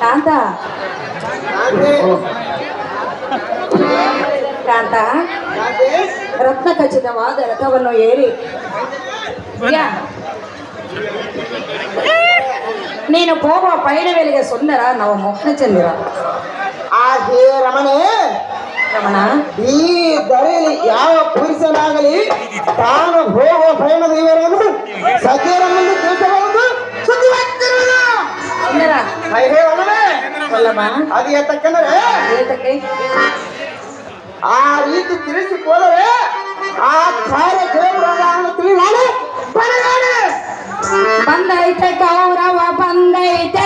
ಕಾಂತ. ಕಾಂತ. ರತ್ನ ಖಚಿತವಾದ ರಥವನ್ನು ಏರಿ. ಯಾ. ನೀನು ಹೋಗುವ ಪಯಣ ವೇಳೆಗೆ ಸುಂದರ ನಾವು ಮೋಹನ ಚಂದಿರ ಆ ಹೇ ರಮಣೆ. ರಮಣ. ಈ ದರೆಯಲ್ಲಿ ಯಾವ ಪುರುಷನಾಗಲಿ ತಾನು ಹೋಗುವ ಪಯಣದ ಇವರನ್ನು ಸದ್ಯರ ಮುಂದೆ ತಿಳಿಸಬಹುದು ರೀತಿ ತಿಳಿಸಿ ಹೋದರೆ ಆ ಕಾರ್ಯ ಜಯಪುರವನ್ನು ತಿಳಿ ನಾನು ಪರಗಾಣೆ ಬಂದೈತೆ ಕೌರವ ಬಂದೈತೆ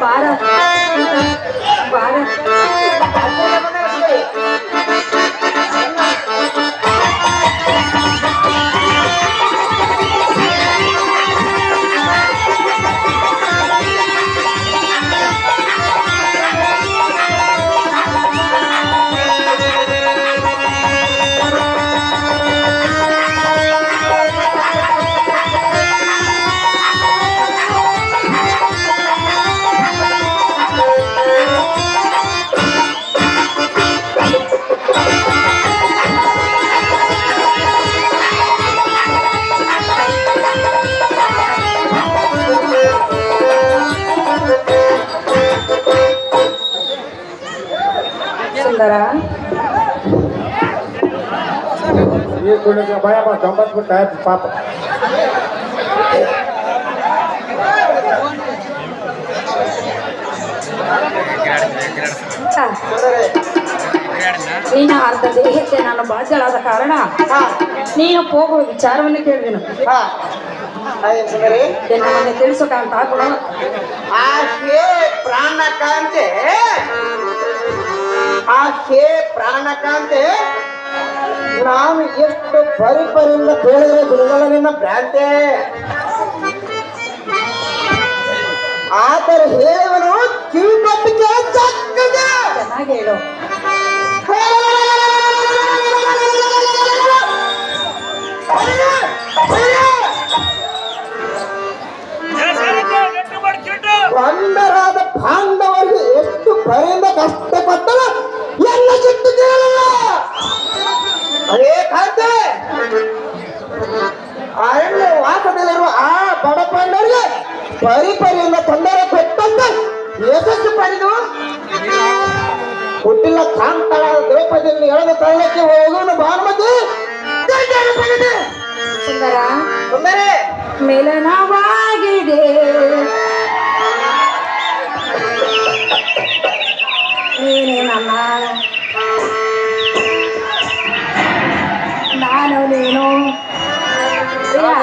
बारह। बारह। ಸುಂದರ ಈ ಕುಣಿಗೆ ಭಯ ಗಂಬತ್ಬಿಟ್ಟ ಪಾಪ. ನೀನು ಅರ್ಧ ದೇಹಕ್ಕೆ ನಾನು ಬಾಧ್ಯಳಾದ ಕಾರಣ ನೀನು ಹೋಗುವ ವಿಚಾರವನ್ನು ಕೇಳಿದೆನು ಮನೆ ತಿಳಿಸೋಕಂತ ಗುಣ ಆ ಹೇ ಹೇ ಪ್ರಾಣಕಾಂತೆ ನಾನು ಎಷ್ಟು ಪರಿಪರಿಂದ ಕೇಳಿದ್ರೆ ಬಿಡುಗಲ್ಲ ನಿನ್ನ ಭ್ರಾಂತೆ. ಆತರ ಹೇಳುವನು ಕಿವಿ ಪಟ್ಟಿಗೆ ಚೆನ್ನಾಗಿ ಹೇಳು. ಆ ಪಂಡರಿಗೆ ಪರಿ ಪರಿಯಿಂದ ತೊಂದರೆ ಕೊಟ್ಟಂತ ಯಶಸ್ಸು ಪಡೆದು ಹುಟ್ಟಿಲ್ಲ ಕಾಂತಳ ದ್ರೌಪದಿಯನ್ನು ಎಳೆದ ತಳ್ಳಕ್ಕೆ ಹೋಗೋಣ ಭಾನುಮತಿ. ಸುಂದರ. ಸುಂದರಿ. ಮಿಲನವಾಗಿದೆ ನೀನೇ ನನ್ನ